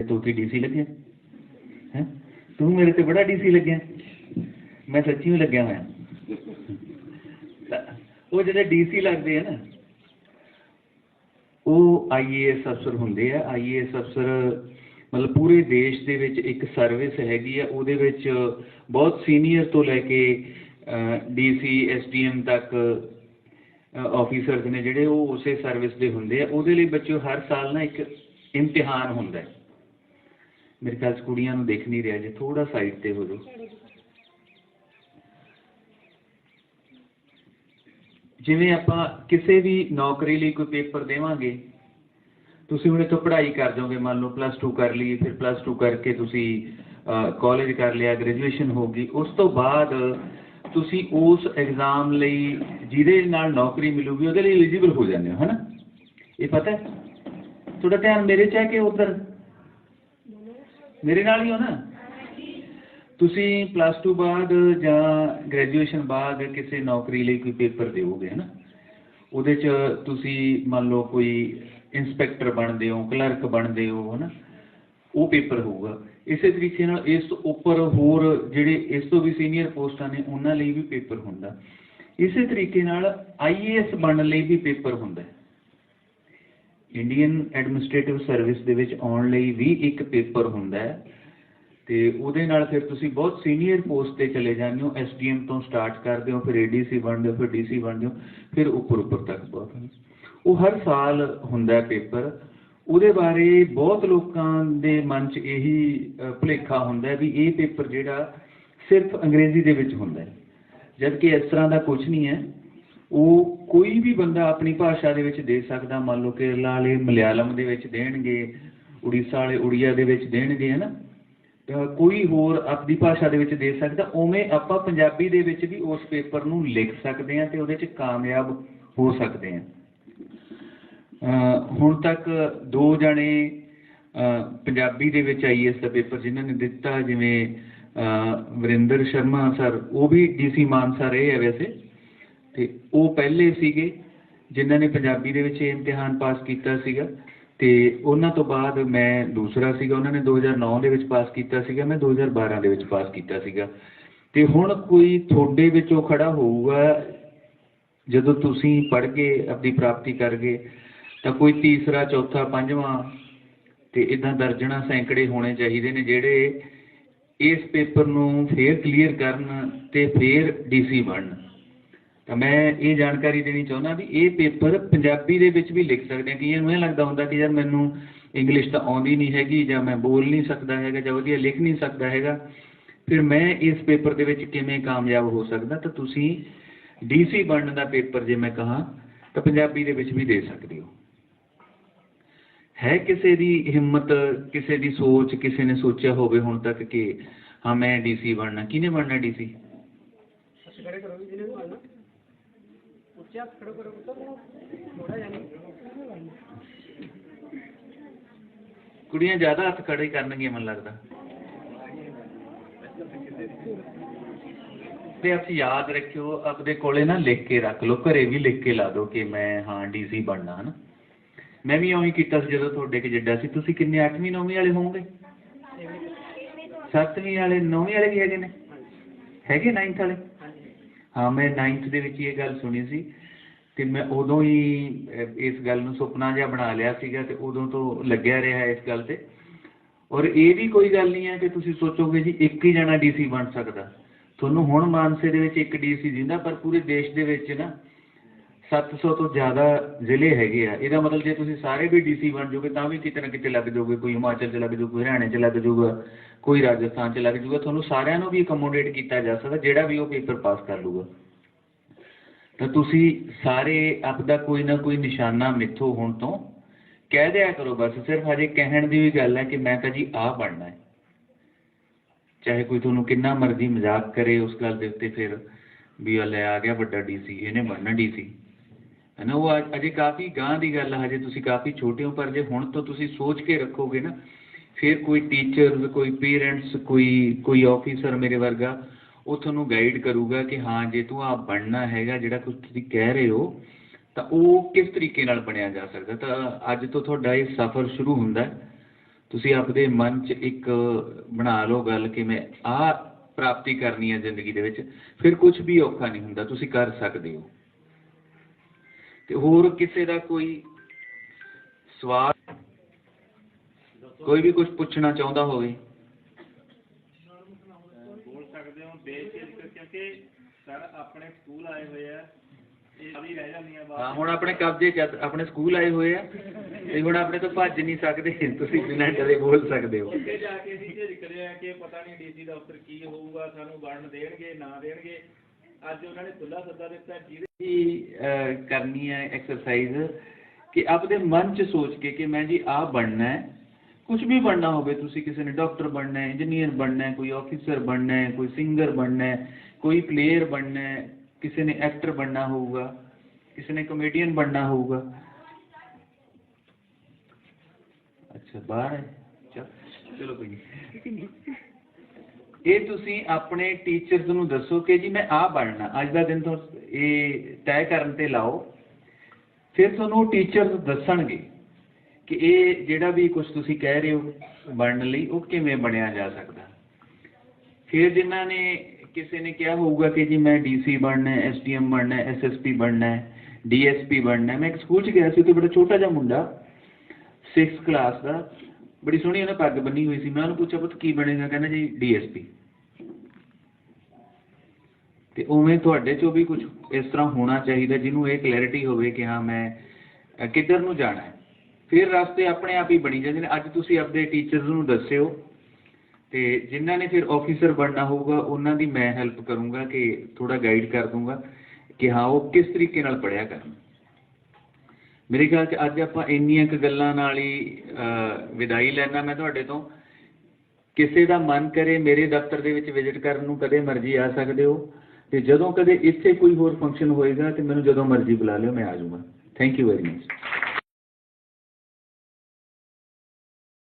ਤੂੰ ਕੀ ਡੀਸੀ ਲੱਗਿਆ? ਹੈਂ? ਤੂੰ ਮੇਰੇ ਤੇ ਬੜਾ ਡੀਸੀ ਲੱਗਿਆ। ਮੈਂ ਸੱਚੀ ਵੀ ਲੱਗਿਆ ਹੋਇਆ। ਉਹ ਜਿਹੜੇ ਡੀਸੀ ਲੱਗਦੇ ਆ ਨਾ, ਉਹ ਆਈਏਐਸ ਅਫਸਰ ਹੁੰਦੇ ਆ। ਆਈਏਐਸ ਅਫਸਰ ਮਤਲਬ ਪੂਰੇ ਦੇਸ਼ ਦੇ ਵਿੱਚ ਇੱਕ ਸਰਵਿਸ ਹੈਗੀ ਆ। ਉਹਦੇ ਵਿੱਚ ਬਹੁਤ ਸੀਨੀਅਰ ਤੋਂ ਲੈ ਕੇ ਡੀਸੀ ਐਸਡੀਐਮ ਤੱਕ ਆਫੀਸਰਸ ਨੇ ਜਿਹੜੇ ਉਹ ਉਸੇ ਸਰਵਿਸ ਦੇ ਹੁੰਦੇ ਆ। ਉਹਦੇ ਲਈ ਬੱਚਿਓ ਹਰ ਸਾਲ ਨਾ ਇੱਕ ਇਮਤਿਹਾਨ ਹੁੰਦਾ ਮੇਰੇ ਖਿਆਲ 'ਚ ਕੁੜੀਆਂ ਨੂੰ ਦੇਖ ਨਹੀਂ ਰਿਹਾ ਜੇ ਥੋੜਾ ਸਾਈਡ ਤੇ ਹੋ ਜਾਓ। ਜਿਵੇਂ ਆਪਾਂ ਕਿਸੇ ਵੀ ਨੌਕਰੀ ਲਈ ਕੋਈ ਪੇਪਰ ਦੇਵਾਂਗੇ, ਤੁਸੀਂ ਹੁਣ ਇੱਥੋਂ ਪੜ੍ਹਾਈ ਕਰ ਜਾਓਗੇ, ਮੰਨ ਲਓ ਪਲੱਸ 2 ਕਰ ਲਈ ਫਿਰ ਪਲੱਸ 2 ਕਰਕੇ ਤੁਸੀਂ ਕਾਲਜ ਕਰ ਲਿਆ ਗ੍ਰੈਜੂਏਸ਼ਨ ਹੋ ਗਈ, ਉਸ ਤੋਂ ਬਾਅਦ ਤੁਸੀਂ ਉਸ ਐਗਜ਼ਾਮ ਲਈ ਜਿਹਦੇ ਨਾਲ ਨੌਕਰੀ ਮਿਲੂਗੀ, ਉਹਦੇ ਲਈ ਐਲੀਜੀਬਲ ਹੋ ਜਾਂਦੇ ਹੋ, ਹਨਾ? ਇਹ ਪਤਾ ਹੈ? ਤੁਹਾਡਾ ਧਿਆਨ ਮੇਰੇ 'ਚ ਹੈ ਕਿ ਉਧਰ? ਮੇਰੇ ਨਾਲ ਹੀ ਹੋ ਨਾ? ਤੁਸੀਂ ਪਲੱਸ 2 ਬਾਅਦ ਜਾਂ ਗ੍ਰੈਜੂਏਸ਼ਨ ਬਾਅਦ ਕਿਸੇ ਨੌਕਰੀ ਲਈ ਕੋਈ ਪੇਪਰ ਦਿਓਗੇ ਨਾ ਉਹਦੇ 'ਚ ਤੁਸੀਂ ਮੰਨ ਲਓ ਕੋਈ ਇੰਸਪੈਕਟਰ ਬਣਦੇ ਹੋ ਕਲਰਕ ਬਣਦੇ ਹੋ ਹੈ ਨਾ ਉਹ ਪੇਪਰ ਹੋਊਗਾ। ਇਸੇ ਤਰੀਕੇ ਨਾਲ ਇਸ ਤੋਂ ਉੱਪਰ ਹੋਰ ਜਿਹੜੇ ਇਸ ਤੋਂ ਵੀ ਸੀਨੀਅਰ ਪੋਸਟਾਂ ਨੇ, ਉਹਨਾਂ ਲਈ ਵੀ ਪੇਪਰ ਹੁੰਦਾ। ਇਸੇ ਤਰੀਕੇ ਨਾਲ ਆਈਏਐਸ ਬਣਨ ਲਈ ਵੀ ਪੇਪਰ ਹੁੰਦਾ। ਇੰਡੀਅਨ ਐਡਮਿਨਿਸਟ੍ਰੇਟਿਵ ਸਰਵਿਸ ਦੇ ਵਿੱਚ ਆਉਣ ਲਈ ਵੀ ਇੱਕ ਪੇਪਰ ਹੁੰਦਾ ਹੈ। ਤੇ ਉਹਦੇ ਨਾਲ ਫਿਰ ਤੁਸੀਂ ਬਹੁਤ ਸੀਨੀਅਰ ਪੋਸਟ ਤੇ ਚਲੇ ਜਾਂਦੇ ਹੋ ਐਸਡੀਐਮ ਤੋਂ ਸਟਾਰਟ ਕਰਦੇ ਹੋ, ਫਿਰ ਏਡੀਸੀ ਬਣਦੇ ਹੋ, ਫਿਰ ਡੀਸੀ ਬਣਦੇ ਹੋ, ਫਿਰ ਉੱਪਰ ਉੱਪਰ ਤੱਕ ਬਹੁਤ ਉਹ ਹਰ ਸਾਲ ਹੁੰਦਾ ਪੇਪਰ ਉਹਦੇ ਬਾਰੇ ਬਹੁਤ ਲੋਕਾਂ ਦੇ ਮਨ 'ਚ ਇਹੀ ਭੁਲੇਖਾ ਹੁੰਦਾ ਵੀ ਇਹ ਪੇਪਰ ਜਿਹੜਾ ਸਿਰਫ ਅੰਗਰੇਜ਼ੀ ਦੇ ਵਿੱਚ ਹੁੰਦਾ ਹੈ। ਜਦਕਿ ਇਸ ਤਰ੍ਹਾਂ ਦਾ ਕੁਝ ਨਹੀਂ ਹੈ। ਉਹ ਕੋਈ ਵੀ ਬੰਦਾ ਆਪਣੀ ਭਾਸ਼ਾ ਦੇ ਵਿੱਚ ਦੇ ਸਕਦਾ, ਮੰਨ ਲਓ ਕੇਰਲਾ ਵਾਲੇ ਮਲਿਆਲਮ ਦੇ ਵਿੱਚ ਦੇਣਗੇ, ਉੜੀਸਾ ਵਾਲੇ ਉੜੀਆ ਦੇ ਵਿੱਚ ਦੇਣਗੇ ਹੈ ਨਾ ਕੋਈ ਹੋਰ ਆਪਣੀ ਭਾਸ਼ਾ ਦੇ ਵਿੱਚ ਦੇ ਸਕਦਾ, ਉਵੇਂ ਆਪਾਂ ਪੰਜਾਬੀ ਦੇ ਵਿੱਚ ਵੀ ਉਸ ਪੇਪਰ ਨੂੰ ਲਿਖ ਸਕਦੇ ਹਾਂ ਤੇ ਉਹਦੇ 'ਚ ਕਾਮਯਾਬ ਹੋ ਸਕਦੇ ਹਾਂ। ਹੁਣ ਤੱਕ ਦੋ ਜਣੇ ਪੰਜਾਬੀ ਦੇ ਵਿੱਚ ਆਈਐਸ ਦਾ ਪੇਪਰ ਜਿਨ੍ਹਾਂ ਨੇ ਦਿੱਤਾ, ਜਿਵੇਂ ਵਰਿੰਦਰ ਸ਼ਰਮਾ ਸਰ, ਉਹ ਵੀ ਡੀਸੀ ਮਾਨਸਾ ਰਹੇ ਹੈ ਵੈਸੇ। ਤੇ ਉਹ ਪਹਿਲੇ ਸੀਗੇ ਜਿਨ੍ਹਾਂ ਨੇ ਪੰਜਾਬੀ ਦੇ ਵਿੱਚ ਇਹ ਇਮਤਿਹਾਨ ਪਾਸ ਕੀਤਾ ਸੀਗਾ ਤੇ ਉਹਨਾਂ ਤੋਂ ਬਾਅਦ ਮੈਂ ਦੂਸਰਾ ਸੀਗਾ, ਉਹਨਾਂ ਨੇ 2009 ਦੇ ਵਿੱਚ ਪਾਸ ਕੀਤਾ ਸੀਗਾ, ਮੈਂ 2012 ਦੇ ਵਿੱਚ ਪਾਸ ਕੀਤਾ ਸੀਗਾ। ਤੇ ਹੁਣ ਕੋਈ ਤੁਹਾਡੇ ਵਿੱਚੋਂ ਖੜਾ ਹੋਊਗਾ, ਜਦੋਂ ਤੁਸੀਂ ਪੜ੍ਹ ਕੇ ਆਪਣੀ ਪ੍ਰਾਪਤੀ ਕਰ ਗਏ ਤਾਂ ਕੋਈ ਤੀਸਰਾ, ਚੌਥਾ, ਪੰਜਵਾਂ ਤੇ ਇੱਦਾਂ ਦਰਜਨਾਂ ਸੈਂਕੜੇ ਹੋਣੇ ਚਾਹੀਦੇ ਨੇ ਜਿਹੜੇ ਇਸ ਪੇਪਰ ਨੂੰ ਫੇਰ ਕਲੀਅਰ ਕਰਨ ਤੇ ਫੇਰ ਡੀ ਸੀ ਬਣਨ। ਮੈਂ ਇਹ ਜਾਣਕਾਰੀ ਦੇਣੀ ਚਾਹੁੰਦਾ ਵੀ ਇਹ ਪੇਪਰ ਪੰਜਾਬੀ ਦੇ ਵਿੱਚ ਵੀ ਲਿਖ ਸਕਦੇ ਆ, ਕਿ ਇਹ ਲੱਗਦਾ ਹੁੰਦਾ ਕਿ ਯਾਰ ਮੈਨੂੰ ਇੰਗਲਿਸ਼ ਤਾਂ ਆਉਂਦੀ ਨਹੀਂ ਹੈਗੀ ਜਾਂ ਮੈਂ ਬੋਲ ਨਹੀਂ ਸਕਦਾ ਹੈਗਾ ਜਾਂ ਵਧੀਆ ਲਿਖ ਨਹੀਂ ਸਕਦਾ ਹੈਗਾ, ਫਿਰ ਮੈਂ ਇਸ ਪੇਪਰ ਦੇ ਵਿੱਚ ਕਿਵੇਂ ਕਾਮਯਾਬ ਹੋ ਸਕਦਾ? ਤਾਂ ਤੁਸੀਂ ਡੀਸੀ ਬਣਨ ਦਾ ਪੇਪਰ ਜੇ ਮੈਂ ਕਹਾਂ, ਤਾਂ ਪੰਜਾਬੀ ਦੇ ਵਿੱਚ ਵੀ ਦੇ ਸਕਦੇ ਹੋ। ਹੈ ਕਿਸੇ ਦੀ ਹਿੰਮਤ, ਕਿਸੇ ਦੀ ਸੋਚ, ਕਿਸੇ ਨੇ ਸੋਚਿਆ ਹੋਵੇ ਹੁਣ ਤੱਕ ਕਿ ਹਾਂ ਮੈਂ ਡੀਸੀ ਬਣਨਾ ਕਿਹਨੇ ਬਣਨਾ ਡੀਸੀ ਕੁੜੀਆਂ ਜ਼ਿਆਦਾ ਹੱਥ ਖੜੇ ਕਰਨਗੀਆਂ ਮੈਨੂੰ ਲੱਗਦਾ। ਤੇ ਅਸੀਂ ਯਾਦ ਰੱਖਿਓ ਆਪਣੇ ਕੋਲੇ ਨਾ ਲਿਖ ਕੇ ਰੱਖ ਲਓ ਘਰੇ ਵੀ ਲਿਖ ਕੇ ਲਾ ਦਿਓ ਕਿ ਮੈਂ ਹਾਂ ਡੀਸੀ ਬਣਨਾ ਹਨਾ। ਮੈਂ ਵੀ ਉਵੇਂ ਕੀਤਾ ਸੀ ਜਦੋਂ ਤੁਹਾਡੇ ਕਿ ਜਿੱਡਾ ਸੀ। ਤੁਸੀਂ ਕਿੰਨੇ 8ਵੀਂ 9ਵੀਂ ਵਾਲੇ ਹੋਵੋਗੇ? 7ਵੀਂ ਵਾਲੇ 9ਵੀਂ ਵਾਲੇ ਵੀ ਹੈਗੇ ਨੇ? ਹੈਗੇ 9th ਵਾਲੇ? ਹਾਂ, ਮੈਂ ਨਾਈਨਥ ਦੇ ਵਿੱਚ ਇਹ ਗੱਲ ਸੁਣੀ ਸੀ ਤੇ ਮੈਂ ਉਦੋਂ ਹੀ ਇਸ ਗੱਲ ਨੂੰ ਸੁਪਨਾ ਜਿਹਾ ਬਣਾ ਲਿਆ ਸੀਗਾ ਤੇ ਉਦੋਂ ਤੋਂ ਲੱਗਿਆ ਰਿਹਾ ਇਸ ਗੱਲ ਤੇ। ਔਰ ਇਹ ਵੀ ਕੋਈ ਗੱਲ ਨਹੀਂ ਹੈ ਕਿ ਤੁਸੀਂ ਸੋਚੋਗੇ ਜੀ ਇੱਕ ਹੀ ਜਣਾ ਡੀਸੀ ਬਣ ਸਕਦਾ। ਤੁਹਾਨੂੰ ਹੁਣ ਮਾਨਸੇ ਦੇ ਵਿੱਚ ਇੱਕ ਡੀ ਸੀ ਦਿੰਦਾ, ਪਰ ਪੂਰੇ ਦੇਸ਼ ਦੇ ਵਿੱਚ ਨਾ ਸੱਤ 700 ਤੋਂ ਜ਼ਿਆਦਾ ਜ਼ਿਲ੍ਹੇ ਹੈਗੇ ਆ। ਇਹਦਾ ਮਤਲਬ ਜੇ ਤੁਸੀਂ ਸਾਰੇ ਵੀ ਡੀ ਸੀ ਬਣ ਜਾਓਗੇ, ਤਾਂ ਵੀ ਕਿਤੇ ਨਾ ਕਿਤੇ ਲੱਗ ਜਾਓਗੇ। ਕੋਈ ਹਿਮਾਚਲ 'ਚ ਲੱਗ ਜਾਊ, ਕੋਈ ਹਰਿਆਣੇ 'ਚ ਲੱਗ ਜਾਊਗਾ, ਕੋਈ ਰਾਜਸਥਾਨ 'ਚ ਲੱਗ ਜਾਊਗਾ। ਤੁਹਾਨੂੰ ਸਾਰਿਆਂ ਨੂੰ ਵੀ ਅਕਮੋਡੇਟ ਕੀਤਾ ਜਾ ਸਕਦਾ, ਜਿਹੜਾ ਵੀ ਉਹ ਪੇਪਰ ਪਾਸ ਕਰ ਲੂਗਾ ਤਾਂ ਤੁਸੀਂ ਸਾਰੇ ਆਪਦਾ ਕੋਈ ਨਾ ਕੋਈ ਨਿਸ਼ਾਨਾ ਮਿੱਥੋ ਹੁਣ ਤੋਂ ਕਹਿ ਦਿਆ ਕਰੋ, ਬਸ ਸਿਰਫ ਹਜੇ ਕਹਿਣ ਦੀ ਵੀ ਗੱਲ ਹੈ ਕਿ ਮੈਂ ਤਾਂ ਜੀ ਆਹ ਬਣਨਾ ਹੈ। ਚਾਹੇ ਕੋਈ ਤੁਹਾਨੂੰ ਕਿੰਨਾ ਮਰਜ਼ੀ ਮਜ਼ਾਕ ਕਰੇ ਉਸ ਗੱਲ ਦੇ ਉੱਤੇ ਫਿਰ ਵੀ ਉਹ ਲੈ ਆ ਗਿਆ ਵੱਡਾ ਡੀਸੀ ਇਹਨੇ ਬਣਨਾ ਡੀਸੀ ਹਨਾ ਉਹ ਅ- ਅਜੇ ਕਾਫੀ ਗਾਂ ਦੀ ਗੱਲ ਹੈ ਹਜੇ ਤੁਸੀਂ ਕਾਫੀ ਛੋਟੇ ਹੋ, ਪਰ ਜੇ ਹੁਣ ਤੋਂ ਤੁਸੀਂ ਸੋਚ ਕੇ ਰੱਖੋਗੇ ਨਾ, ਫਿਰ ਕੋਈ ਟੀਚਰ ਕੋਈ ਪੇਰੈਂਟਸ ਕੋਈ ਕੋਈ ਆਫੀਸਰ ਮੇਰੇ ਵਰਗਾ, ਉਹ ਤੁਹਾਨੂੰ ਗਾਈਡ ਕਰੂਗਾ ਕਿ ਹਾਂ, ਜੇ ਤੂੰ ਆ ਬਣਨਾ ਹੈਗਾ ਜਿਹੜਾ ਕੁਝ ਤੁਸੀਂ ਕਹਿ ਰਹੇ ਹੋ, ਤਾਂ ਉਹ ਕਿਸ ਤਰੀਕੇ ਨਾਲ ਬਣਿਆ ਜਾ ਸਕਦਾ? ਤਾਂ ਅੱਜ ਤੋਂ ਤੁਹਾਡਾ ਇਹ ਸਫ਼ਰ ਸ਼ੁਰੂ ਹੁੰਦਾ ਤੁਸੀਂ ਆਪਦੇ ਮਨ 'ਚ ਇੱਕ ਬਣਾ ਲਓ ਗੱਲ ਕਿ ਮੈਂ ਆਹ ਪ੍ਰਾਪਤੀ ਕਰਨੀ ਹੈ ਜ਼ਿੰਦਗੀ ਦੇ ਵਿੱਚ, ਫਿਰ ਕੁਝ ਵੀ ਔਖਾ ਨਹੀਂ ਹੁੰਦਾ, ਤੁਸੀਂ ਕਰ ਸਕਦੇ ਹੋ। ਤੇ ਹੋਰ ਕਿਸੇ ਦਾ ਕੋਈ ਸਵਾਲ? ਕੋਈ ਵੀ ਕੁਝ ਪੁੱਛਣਾ ਚਾਹੁੰਦਾ ਹੋਵੇ। ਬੋਲ ਸਕਦੇ ਹੋ ਬੇਝਿਜਕ ਕਿਉਂਕਿ ਸਰ ਆਪਣੇ ਸਕੂਲ ਆਏ ਹੋਏ ਆ ਇਹ ਵੀ ਰਹਿ ਜਾਂਦੀਆਂ ਹਾਂ ਬਾਅਦ ਹੁਣ ਆਪਣੇ ਕਬਜ਼ੇ 'ਚ ਆ, ਆਪਣੇ ਸਕੂਲ ਆਏ ਹੋਏ ਆ ਤੇ ਹੁਣ ਆਪਣੇ ਤੋਂ ਭੱਜ ਨਹੀਂ ਸਕਦੇ ਤੁਸੀਂ ਬਿਨਾਂ ਡਰੇ ਬੋਲ ਸਕਦੇ ਹੋ। ਜਾ ਕੇ ਅਸੀਂ ਝਿਜਕ ਰਹੇ ਆ ਕਿ ਪਤਾ ਨਹੀਂ ਡੀਸੀ ਦਫ਼ਤਰ ਕੀ ਹੋਊਗਾ ਸਾਨੂੰ ਬਣਨ ਦੇਣਗੇ ਨਾ ਦੇਣਗੇ। ਅੱਜ ਉਹਨਾਂ ਨੇ ਖੁੱਲਾ ਸੱਦਾ ਦਿੱਤਾ ਜਿਹਦੇ ਕਰਨੀ ਹੈ ਐਕਸਰਸਾਈਜ਼ ਕਿ ਆਪਦੇ ਮਨ 'ਚ ਸੋਚ ਕੇ ਕਿ ਮੈਂ ਜੀ ਆਹ ਬਣਨਾ ਹੈ। ਕੁਝ ਵੀ ਬਣਨਾ ਹੋਵੇ ਤੁਸੀਂ ਕਿਸੇ ਨੇ ਡਾਕਟਰ ਬਣਨਾ ਹੈ ਇੰਜੀਨੀਅਰ ਬਣਨਾ ਹੈ ਕੋਈ ਆਫੀਸਰ ਬਣਨਾ ਹੈ ਕੋਈ ਸਿੰਗਰ ਬਣਨਾ ਹੈ ਕੋਈ ਪਲੇਅਰ ਬਣਨਾ ਹੈ ਕਿਸੇ ਨੇ ਐਕਟਰ ਬਣਨਾ ਹੋਊਗਾ ਕਿਸੇ ਨੇ ਕਮੇਡੀਅਨ ਬਣਨਾ ਹੋਊਗਾ। ਅੱਛਾ ਬਾਹਰ ਚੱਲ- ਚਲੋ ਕੋਈ ਨਹੀਂ ਇਹ ਤੁਸੀਂ ਆਪਣੇ ਟੀਚਰਸ ਨੂੰ ਦੱਸੋ ਕਿ ਜੀ ਮੈਂ ਆਹ ਬਣਨਾ ਅੱਜ ਦਾ ਦਿਨ ਤੋਂ ਇਹ ਤੈਅ ਕਰਨ ਤੇ ਲਾਓ। ਫਿਰ ਤੁਹਾਨੂੰ ਟੀਚਰਸ ਦੱਸਣਗੇ ਕਿ ਇਹ ਜਿਹੜਾ ਵੀ ਕੁਝ ਤੁਸੀਂ ਕਹਿ ਰਹੇ ਹੋ ਬਣਨ ਲਈ, ਉਹ ਕਿਵੇਂ ਬਣਿਆ ਜਾ ਸਕਦਾ। ਫਿਰ ਜਿਨ੍ਹਾਂ ਨੇ ਕਿਸੇ ਨੇ ਕਿਹਾ ਹੋਊਗਾ ਕਿ ਜੀ ਮੈਂ ਡੀਸੀ ਬਣਨਾ ਹੈ ਐਸਡੀਐਮ ਬਣਨਾ ਹੈ ਐਸਐਸਪੀ ਬਣਨਾ ਹੈ ਡੀਐਸਪੀ ਬਣਨਾ ਹੈ। ਮੈਂ ਇੱਕ ਸਕੂਲ 'ਚ ਗਿਆ ਸੀ ਤੇ ਬੜਾ ਛੋਟਾ ਜਿਹਾ ਮੁੰਡਾ 6th ਕਲਾਸ ਦਾ, ਬੜੀ ਸੋਹਣੀ ਉਹਨੇ ਪੱਗ ਬੰਨੀ ਹੋਈ ਸੀ। ਮੈਂ ਉਹਨੂੰ ਪੁੱਛਿਆ, ਪੁੱਤ ਕੀ ਬਣੇਗਾ? ਕਹਿੰਦਾ ਜੀ ਡੀਐਸਪੀ ਤੇ ਉਵੇਂ ਤੁਹਾਡੇ ਚੋਂ ਵੀ ਕੁਝ ਇਸ ਤਰ੍ਹਾਂ ਹੋਣਾ ਚਾਹੀਦਾ, ਜਿਹਨੂੰ ਇਹ ਕਲੈਰਿਟੀ ਹੋਵੇ ਕਿ ਹਾਂ, ਮੈਂ ਕਿੱਧਰ ਨੂੰ ਜਾਣਾ ਫਿਰ ਰਸਤੇ ਆਪਣੇ ਆਪ ਹੀ ਬਣੀ ਜਾਂਦੇ ਨੇ। ਅੱਜ ਤੁਸੀਂ ਆਪਣੇ ਟੀਚਰਸ ਨੂੰ ਦੱਸਿਓ ਤੇ ਜਿਨ੍ਹਾਂ ਨੇ ਫਿਰ ਆਫੀਸਰ ਬਣਨਾ ਹੋਊਗਾ, ਉਹਨਾਂ ਦੀ ਮੈਂ ਹੈਲਪ ਕਰੂੰਗਾ ਕਿ ਥੋੜਾ ਗਾਈਡ ਕਰ ਦੂੰਗਾ ਕਿ ਹਾਂ, ਉਹ ਕਿਸ ਤਰੀਕੇ ਨਾਲ ਪੜਿਆ ਕਰਨ। ਮੇਰੇ ਖਿਆਲ 'ਚ ਅੱਜ ਆਪਾਂ ਇੰਨੀਆਂ ਕੁ ਗੱਲਾਂ ਨਾਲ ਹੀ ਵਿਦਾਈ ਲੈਣਾ ਮੈਂ ਤੁਹਾਡੇ ਤੋਂ। ਕਿਸੇ ਦਾ ਮਨ ਕਰੇ, ਮੇਰੇ ਦਫ਼ਤਰ ਦੇ ਵਿੱਚ ਵਿਜ਼ਿਟ ਕਰਨ ਨੂੰ ਕਦੇ ਮਰਜ਼ੀ ਆ ਸਕਦੇ ਹੋ। ਤੇ ਜਦੋਂ ਕਦੇ ਇੱਥੇ ਕੋਈ ਹੋਰ ਫੰਕਸ਼ਨ ਹੋਏਗਾ ਤੇ ਮੈਨੂੰ ਜਦੋਂ ਮਰਜ਼ੀ ਬੁਲਾ ਲਿਓ, ਮੈਂ ਆ ਜੂੰਗਾ ਥੈਂਕ ਯੂ ਵੈਰੀ ਮਚ